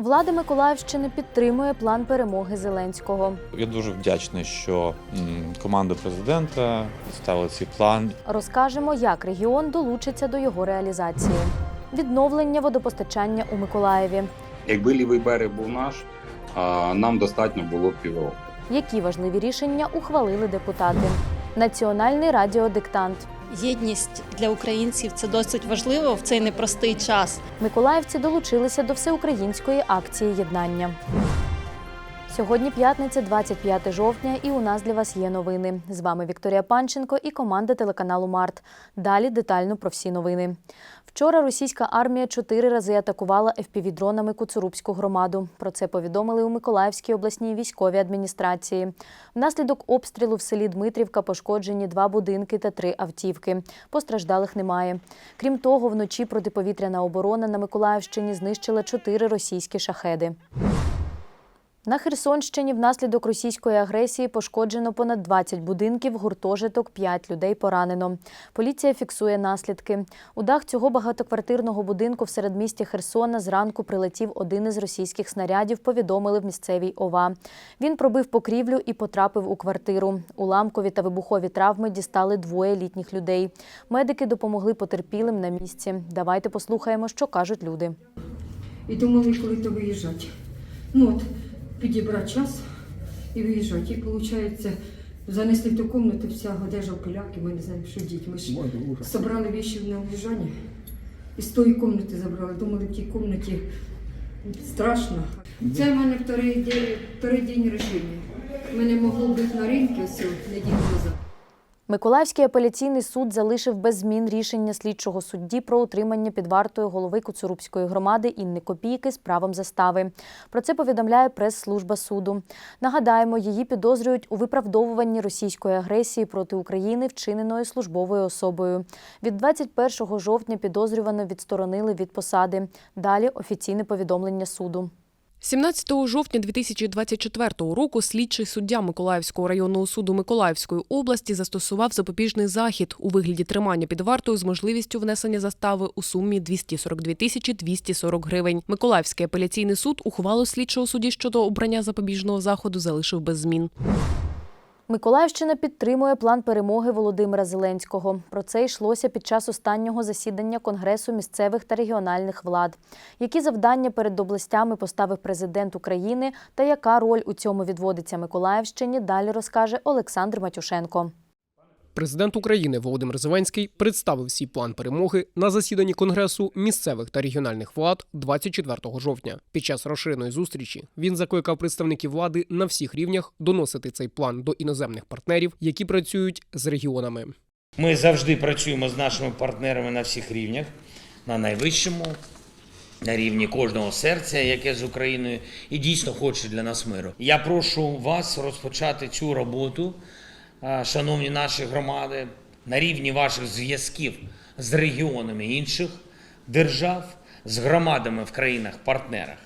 Влада Миколаївщини підтримує план перемоги Зеленського. Я дуже вдячний, що команда президента представила цей план. Розкажемо, як регіон долучиться до його реалізації. Відновлення водопостачання у Миколаєві. Якби лівий берег був наш, нам достатньо було півроку. Які важливі рішення ухвалили депутати? Національний радіодиктант. Єдність для українців це досить важливо в цей непростий час. Миколаївці долучилися до всеукраїнської акції єднання. Сьогодні п'ятниця, 25 жовтня, і у нас для вас є новини. З вами Вікторія Панченко і команда телеканалу Март. Далі детально про всі новини. Вчора російська армія чотири рази атакувала FPV-дронами Куцурубську громаду. Про це повідомили у Миколаївській обласній військовій адміністрації. Внаслідок обстрілу в селі Дмитрівка пошкоджені два будинки та три автівки. Постраждалих немає. Крім того, вночі протиповітряна оборона на Миколаївщині знищила чотири російські шахеди. На Херсонщині внаслідок російської агресії пошкоджено понад 20 будинків, гуртожиток, 5 людей поранено. Поліція фіксує наслідки. У дах цього багатоквартирного будинку в середмісті Херсона зранку прилетів один із російських снарядів, повідомили в місцевій ОВА. Він пробив покрівлю і потрапив у квартиру. Уламкові та вибухові травми дістали двоє літніх людей. Медики допомогли потерпілим на місці. Давайте послухаємо, що кажуть люди. І думали, коли то виїжджати. Ну от, підібрати час і виїжджати. І виходить, занесли в ту кімнату, вся одежа в пиляки, ми не знаємо, що діти. Ми ж зібрали віші на уїжджання і з тої кімнати забрали. Думали, в тій кімнаті страшно. Це в мене вторий день, вторий день рішення. Мене могло бути на ринку ось неділю назад. Миколаївський апеляційний суд залишив без змін рішення слідчого судді про утримання під вартою голови Куцурубської громади Інни Копійки з правом застави. Про це повідомляє прес-служба суду. Нагадаємо, її підозрюють у виправдовуванні російської агресії проти України, вчиненої службовою особою. Від 21 жовтня підозрювану відсторонили від посади. Далі офіційне повідомлення суду. 17 жовтня 2024 року слідчий суддя Миколаївського районного суду Миколаївської області застосував запобіжний захід у вигляді тримання під вартою з можливістю внесення застави у сумі 242 тисячі 240 гривень. Миколаївський апеляційний суд ухвалу слідчого судді щодо обрання запобіжного заходу залишив без змін. Миколаївщина підтримує план перемоги Володимира Зеленського. Про це йшлося під час останнього засідання Конгресу місцевих та регіональних влад. Які завдання перед областями поставив президент України та яка роль у цьому відводиться Миколаївщині, далі розкаже Олександр Матюшенко. Президент України Володимир Зеленський представив свій план перемоги на засіданні Конгресу місцевих та регіональних влад 24 жовтня. Під час розширеної зустрічі він закликав представників влади на всіх рівнях доносити цей план до іноземних партнерів, які працюють з регіонами. Ми завжди працюємо з нашими партнерами на всіх рівнях, на найвищому, на рівні кожного серця, яке з Україною, і дійсно хоче для нас миру. Я прошу вас розпочати цю роботу, шановні наші громади, на рівні ваших зв'язків з регіонами інших держав, з громадами в країнах-партнерах.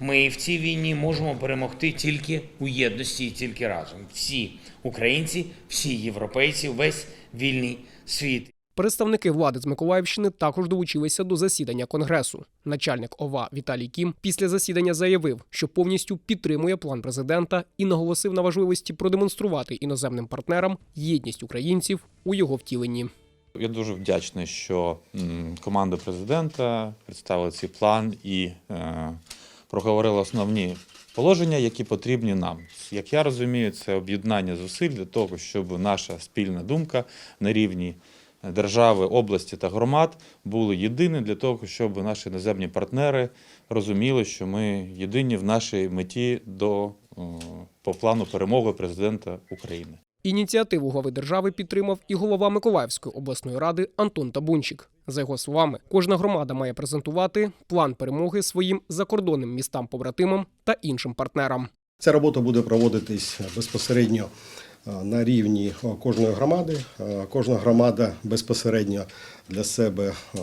Ми в цій війні можемо перемогти тільки у єдності і тільки разом. Всі українці, всі європейці, весь вільний світ. Представники влади з Миколаївщини також долучилися до засідання конгресу. Начальник ОВА Віталій Кім після засідання заявив, що повністю підтримує план президента і наголосив на важливості продемонструвати іноземним партнерам єдність українців у його втіленні. Я дуже вдячний, що команда президента представила цей план і е, проговорила основні положення, які потрібні нам. Як я розумію, це об'єднання зусиль для того, щоб наша спільна думка на рівні держави, області та громад були єдині для того, щоб наші іноземні партнери розуміли, що ми єдині в нашій меті до е, по плану перемоги президента України. Ініціативу глави держави підтримав і голова Миколаївської обласної ради Антон Табунчик. За його словами, кожна громада має презентувати план перемоги своїм закордонним містам-побратимам та іншим партнерам. Ця робота буде проводитись безпосередньо на рівні е, кожної громади. Е, Кожна громада безпосередньо для себе е,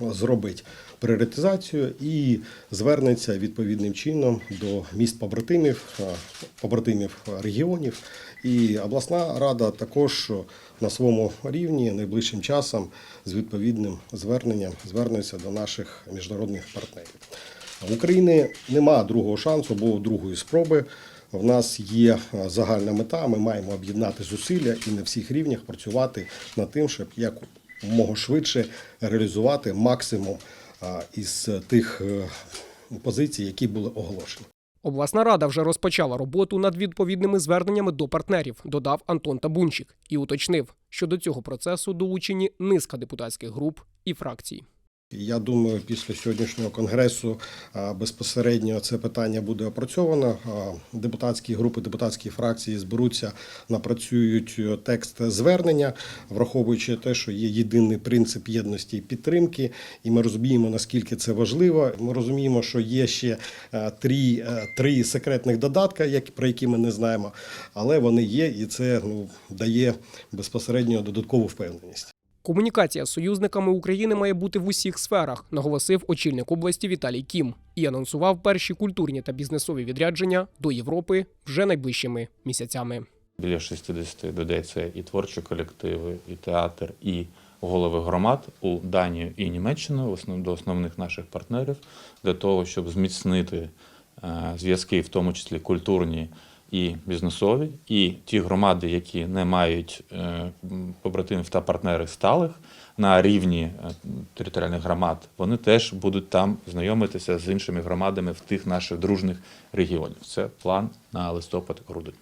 зробить пріоритизацію і звернеться відповідним чином до міст побратимів, е, побратимів регіонів. І обласна рада також на своєму рівні найближчим часом з відповідним зверненням звернеться до наших міжнародних партнерів. В України нема другого шансу або другої спроби. В нас є е, загальна мета. Ми маємо об'єднати зусилля і на всіх рівнях працювати над тим, щоб як мого швидше реалізувати максимум е, із тих е, позицій, які були оголошені. Обласна рада вже розпочала роботу над відповідними зверненнями до партнерів, додав Антон Табунчик і уточнив, що до цього процесу долучені низка депутатських груп і фракцій. Я думаю, після сьогоднішнього конгресу безпосередньо це питання буде опрацьовано. Депутатські групи, депутатські фракції зберуться, напрацюють е, текст звернення, враховуючи те, що є єдиний принцип єдності і підтримки, і ми розуміємо, наскільки це важливо. Ми розуміємо, що є ще е, три, е, три секретних додатка, які про які ми не знаємо, але вони є, і це ну дає безпосередньо додаткову впевненість. Комунікація з союзниками України має бути в усіх сферах, наголосив очільник області Віталій Кім і анонсував перші культурні та бізнесові відрядження до Європи вже найближчими місяцями. Біля 60 людей це і творчі колективи, і театр, і голови громад у Данію і Німеччину, до основних наших партнерів, для того, щоб зміцнити е, зв'язки, в тому числі культурні і бізнесові, і ті громади, які не мають е, побратимів та партнерів сталих на рівні е, територіальних громад, вони теж будуть там знайомитися з іншими громадами в тих наших дружних регіонів. Це план на листопад-грудень.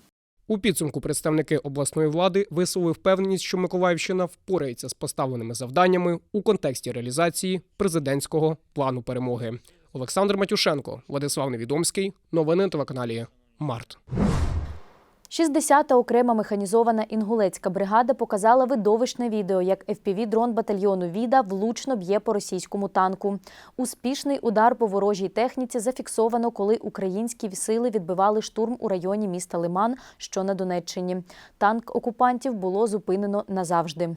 У підсумку представники обласної влади висловили впевненість, що Миколаївщина впорається з поставленими завданнями у контексті реалізації президентського плану перемоги. Олександр Матюшенко, Владислав Невідомський. Новини на телеканалі Март. 60-та окрема механізована інгулецька бригада показала видовищне відео, як FPV-дрон батальйону Віда влучно б'є по російському танку. Успішний удар по ворожій техніці зафіксовано, коли українські сили відбивали штурм у районі міста Лиман, що на Донеччині. Танк окупантів було зупинено назавжди.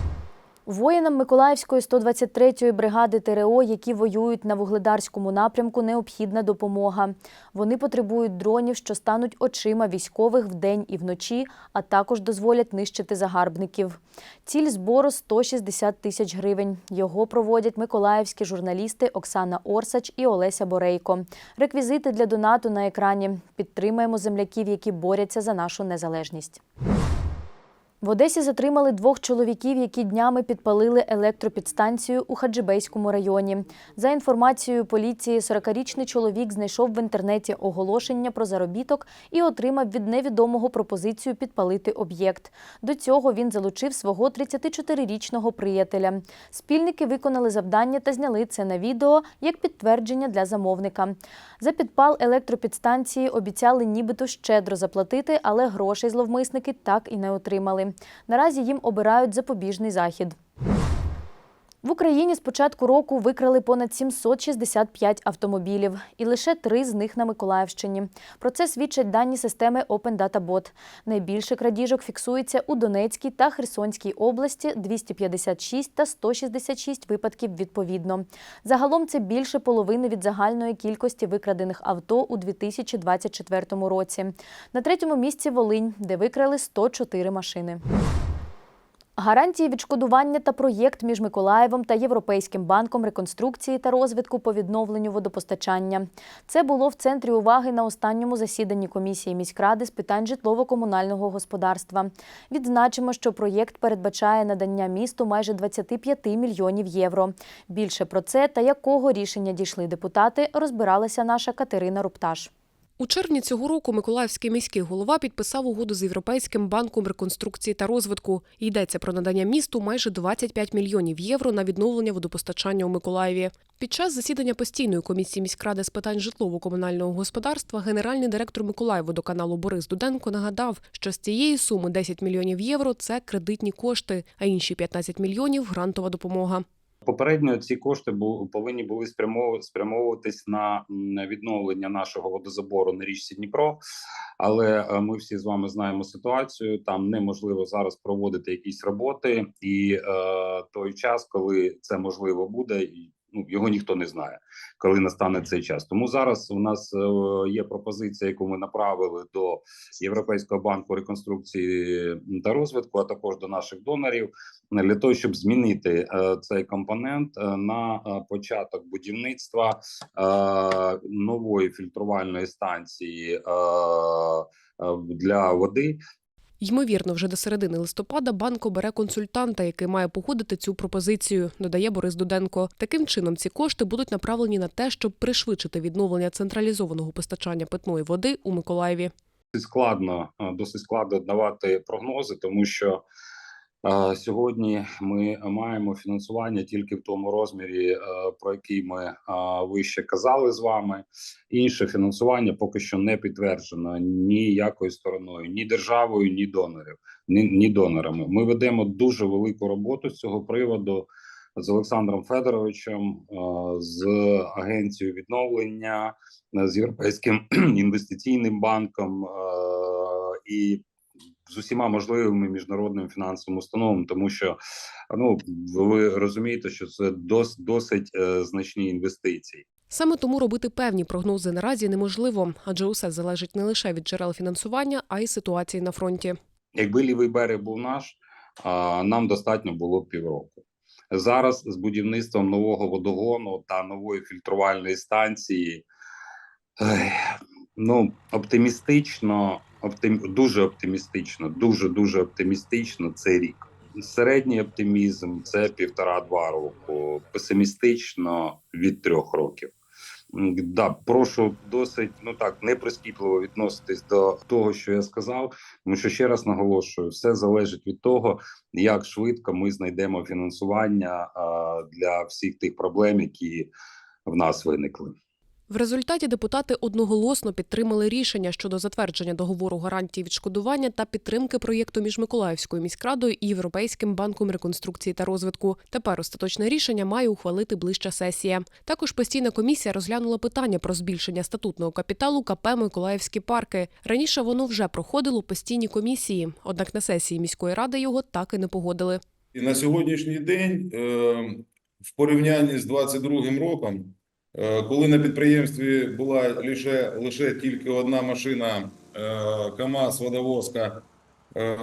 Воїнам Миколаївської 123-ї бригади ТРО, які воюють на вугледарському напрямку, необхідна допомога. Вони потребують дронів, що стануть очима військових вдень і вночі, а також дозволять нищити загарбників. Ціль збору 160 тисяч гривень. Його проводять миколаївські журналісти Оксана Орсач і Олеся Борейко. Реквізити для донату на екрані. Підтримаємо земляків, які борються за нашу незалежність. В Одесі затримали двох чоловіків, які днями підпалили електропідстанцію у Хаджибейському районі. За інформацією поліції, 40-річний чоловік знайшов в інтернеті оголошення про заробіток і отримав від невідомого пропозицію підпалити об'єкт. До цього він залучив свого 34-річного приятеля. Спільники виконали завдання та зняли це на відео як підтвердження для замовника. За підпал електропідстанції обіцяли нібито щедро заплатити, але грошей зловмисники так і не отримали. Наразі їм обирають запобіжний захід. В Україні з початку року викрали понад 765 автомобілів, і лише три з них на Миколаївщині. Про це свідчать дані системи Open Data Bot. Найбільше крадіжок фіксується у Донецькій та Херсонській області 256 та 166 випадків відповідно. Загалом це більше половини від загальної кількості викрадених авто у 2024 році. На третьому місці Волинь, де викрали 104 машини. Гарантії відшкодування та проєкт між Миколаєвом та Європейським банком реконструкції та розвитку по відновленню водопостачання. Це було в центрі уваги на останньому засіданні комісії міськради з питань житлово-комунального господарства. Відзначимо, що проєкт передбачає надання місту майже 25 мільйонів євро. Більше про це та якого рішення дійшли депутати, розбиралася наша Катерина Рупташ. У червні цього року Миколаївський міський голова підписав угоду з Європейським банком реконструкції та розвитку. Йдеться про надання місту майже 25 мільйонів євро на відновлення водопостачання у Миколаєві. Під час засідання постійної комісії міськради з питань житлово-комунального господарства генеральний директор Миколаївводоканалу Борис Дуденко нагадав, що з цієї суми 10 мільйонів євро це кредитні кошти, а інші 15 мільйонів грантова допомога. Попередньо ці кошти повинні були спрямов- спрямовуватись на відновлення нашого водозабору на річці Дніпро. Але е, ми всі з вами знаємо ситуацію. Там неможливо зараз проводити якісь роботи, і е, той час, коли це можливо буде, і ну його ніхто не знає, коли настане цей час. Тому зараз у нас е, є пропозиція, яку ми направили до Європейського банку реконструкції та розвитку, а також до наших донорів для того, щоб змінити е, цей компонент е, на початок будівництва нової фільтрувальної станції для води. Ймовірно, вже до середини листопада банк обере консультанта, який має погодити цю пропозицію, додає Борис Дуденко. Таким чином, ці кошти будуть направлені на те, щоб пришвидшити відновлення централізованого постачання питної води у Миколаєві. Складно, е, досить складно давати прогнози, тому що сьогодні ми маємо фінансування тільки в тому розмірі, про який ми вище казали з вами. Інше фінансування поки що не підтверджено ніякою стороною, ні державою, ні донорів, ні, ні донорами. Ми ведемо дуже велику роботу з цього приводу. З Олександром Федоровичем, з агенцією відновлення, з європейським інвестиційним банком і з усіма можливими міжнародними фінансовими установами, тому що ну ви розумієте, що це дос, досить е, значні інвестиції. Саме тому робити певні прогнози наразі неможливо, адже усе залежить не лише від джерел фінансування, а й ситуації на фронті. Якби лівий берег був наш, а, нам достатньо було б півроку. Зараз з будівництвом нового водогону та нової фільтрувальної станції, ну оптимістично, оптим, дуже оптимістично, дуже дуже оптимістично. Це рік. Середній оптимізм це півтора-два року. Песимістично від трьох років. Да, прошу досить ну так неприскіпливо відноситись до того, що я сказав. Тому що ще раз наголошую, все залежить від того, як швидко ми знайдемо фінансування а, для всіх тих проблем, які в нас виникли. В результаті депутати одноголосно підтримали рішення щодо затвердження договору гарантії відшкодування та підтримки проєкту між Миколаївською міськрадою і Європейським банком реконструкції та розвитку. Тепер остаточне рішення має ухвалити ближча сесія. Також постійна комісія розглянула питання про збільшення статутного капіталу КП Миколаївські парки. Раніше воно вже проходило постійні комісії, однак на сесії міської ради його так і не погодили. І на сьогоднішній день, е, в порівнянні з 22 роком, коли на підприємстві була лише, лише тільки одна машина е, КАМАЗ водовозка, е,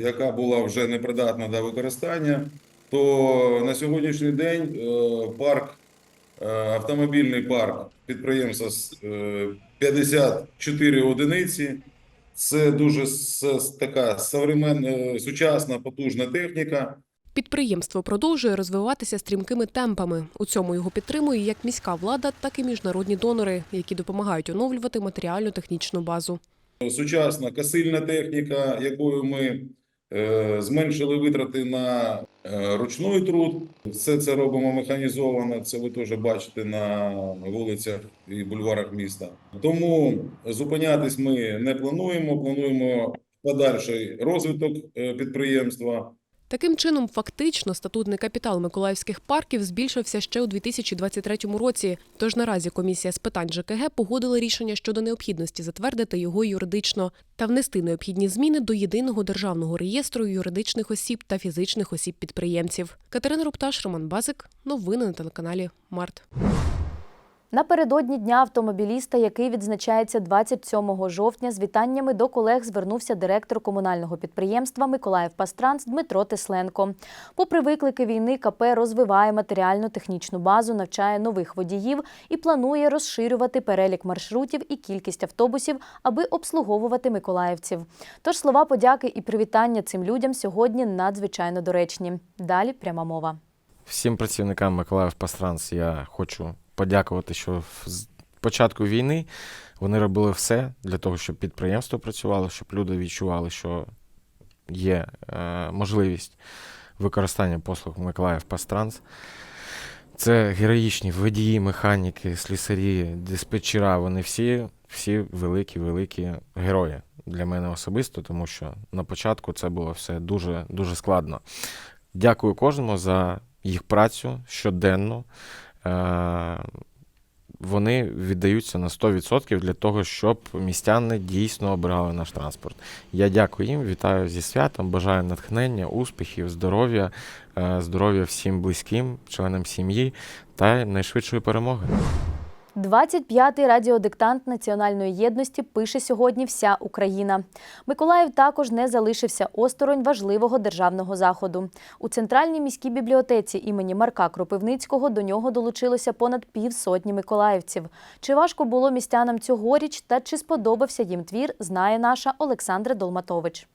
яка була вже непридатна до використання, то на сьогоднішній день е, парк, е, автомобільний парк підприємства з е, 54 одиниці. Це дуже така сучасна, потужна техніка. Підприємство продовжує розвиватися стрімкими темпами. У цьому його підтримує як міська влада, так і міжнародні донори, які допомагають оновлювати матеріально-технічну базу. Сучасна косильна техніка, якою ми е, зменшили витрати на е, ручний труд. Все це робимо механізовано. Це ви теж бачите на вулицях і бульварах міста. Тому зупинятись ми не плануємо. Плануємо подальший розвиток е, підприємства. Таким чином, фактично, статутний капітал миколаївських парків збільшився ще у 2023 році. Тож наразі комісія з питань ЖКГ погодила рішення щодо необхідності затвердити його юридично та внести необхідні зміни до єдиного державного реєстру юридичних осіб та фізичних осіб підприємців. Катерина Рупташ, Роман Базик. Новини на телеканалі Март. Напередодні дня автомобіліста, який відзначається 27 жовтня, з вітаннями до колег звернувся директор комунального підприємства Миколаїв Пастранс Дмитро Тесленко. Попри виклики війни, КП розвиває матеріально-технічну базу, навчає нових водіїв і планує розширювати перелік маршрутів і кількість автобусів, аби обслуговувати миколаївців. Тож слова подяки і привітання цим людям сьогодні надзвичайно доречні. Далі пряма мова. Всім працівникам Миколаїв Пастранс я хочу подякувати, що з початку війни вони робили все для того, щоб підприємство працювало, щоб люди відчували, що є е, можливість використання послуг Миколаїв Пастранс. Це героїчні водії, механіки, слісарі, диспетчера. Вони всі, всі великі, великі герої для мене особисто, тому що на початку це було все дуже, дуже складно. Дякую кожному за їх працю щоденно. Е, Вони віддаються на 100% для того, щоб містяни дійсно обирали наш транспорт. Я дякую їм, вітаю зі святом, бажаю натхнення, успіхів, здоров'я, е, здоров'я всім близьким, членам сім'ї та найшвидшої перемоги. 25-й радіодиктант національної єдності пише сьогодні вся Україна. Миколаїв також не залишився осторонь важливого державного заходу. У центральній міській бібліотеці імені Марка Кропивницького до нього долучилося понад півсотні миколаївців. Чи важко було містянам цьогоріч та чи сподобався їм твір, знає наша Олександра Долматович.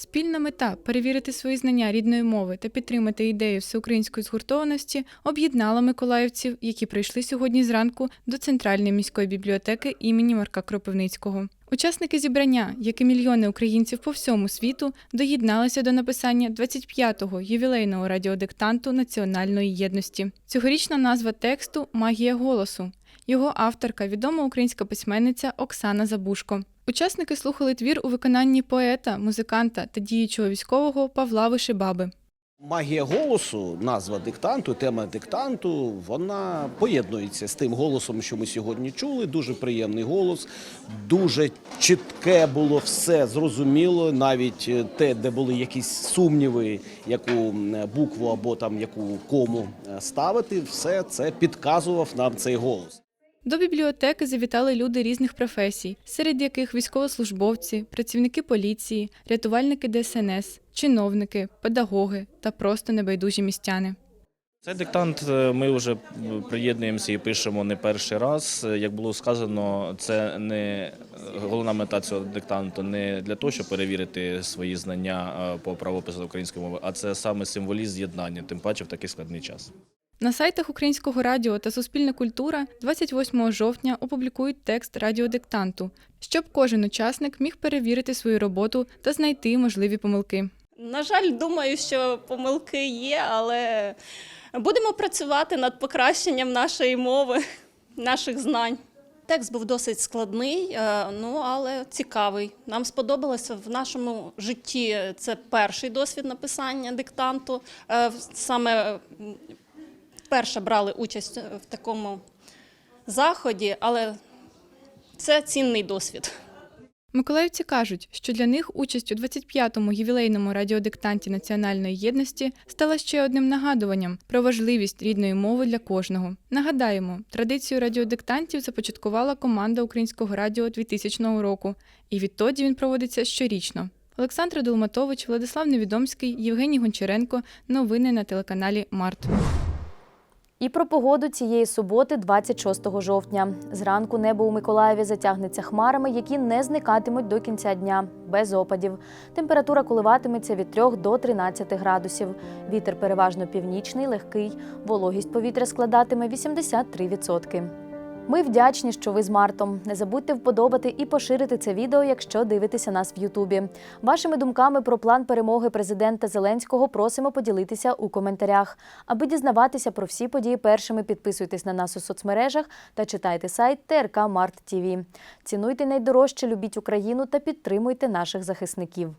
Спільна мета перевірити свої знання рідної мови та підтримати ідею всеукраїнської згуртованості об'єднала миколаївців, які прийшли сьогодні зранку до центральної міської бібліотеки імені Марка Кропивницького. Учасники зібрання, як і мільйони українців по всьому світу, доєдналися до написання 25-го ювілейного радіодиктанту національної єдності. Цьогорічна назва тексту Магія голосу. Його авторка відома українська письменниця Оксана Забушко. Учасники слухали твір у виконанні поета, музиканта та діючого військового Павла Вишибаби. Магія голосу, назва диктанту, тема диктанту, вона поєднується з тим голосом, що ми сьогодні чули. Дуже приємний голос, дуже чітке було все зрозуміло, навіть е, те, де були якісь сумніви, яку букву або там яку кому е, ставити, все це підказував нам цей голос. До бібліотеки завітали люди різних професій, серед яких військовослужбовці, працівники поліції, рятувальники ДСНС, чиновники, педагоги та просто небайдужі містяни. Цей диктант е, ми вже приєднуємося і пишемо не перший раз. Е, Як було сказано, це не е, головна мета цього диктанту не для того, щоб перевірити свої знання е, по правопису української мови, а це саме символізм з'єднання, тим паче в такий складний час. На сайтах Українського радіо та Суспільна культура 28 жовтня опублікують текст радіодиктанту, щоб кожен учасник міг перевірити свою роботу та знайти можливі помилки. На жаль, думаю, що помилки є, але будемо працювати над покращенням нашої мови, наших знань. Текст був досить складний, е, ну але цікавий. Нам сподобалося в нашому житті. Це перший досвід написання диктанту. Е, Саме вперше брали участь в такому заході, але це цінний досвід. Миколаївці кажуть, що для них участь у 25-му ювілейному радіодиктанті національної єдності стала ще одним нагадуванням про важливість рідної мови для кожного. Нагадаємо, традицію радіодиктантів започаткувала команда Українського радіо 2000 року, і відтоді він проводиться щорічно. Олександра Долматович, Владислав Невідомський, Євгеній Гончаренко. Новини на телеканалі Март. І про погоду цієї суботи, 26 жовтня. Зранку небо у Миколаєві затягнеться хмарами, які не зникатимуть до кінця дня, без опадів. Температура коливатиметься від 3 до 13 градусів. Вітер переважно північний, легкий. Вологість повітря складатиме 83%. Ми вдячні, що ви з Мартом. Не забудьте вподобати і поширити це відео, якщо дивитеся нас в Ютубі. Вашими думками про план перемоги президента Зеленського просимо поділитися у коментарях. Аби дізнаватися про всі події першими, підписуйтесь на нас у соцмережах та читайте сайт ТРК Март. Цінуйте найдорожче, любіть Україну та підтримуйте наших захисників.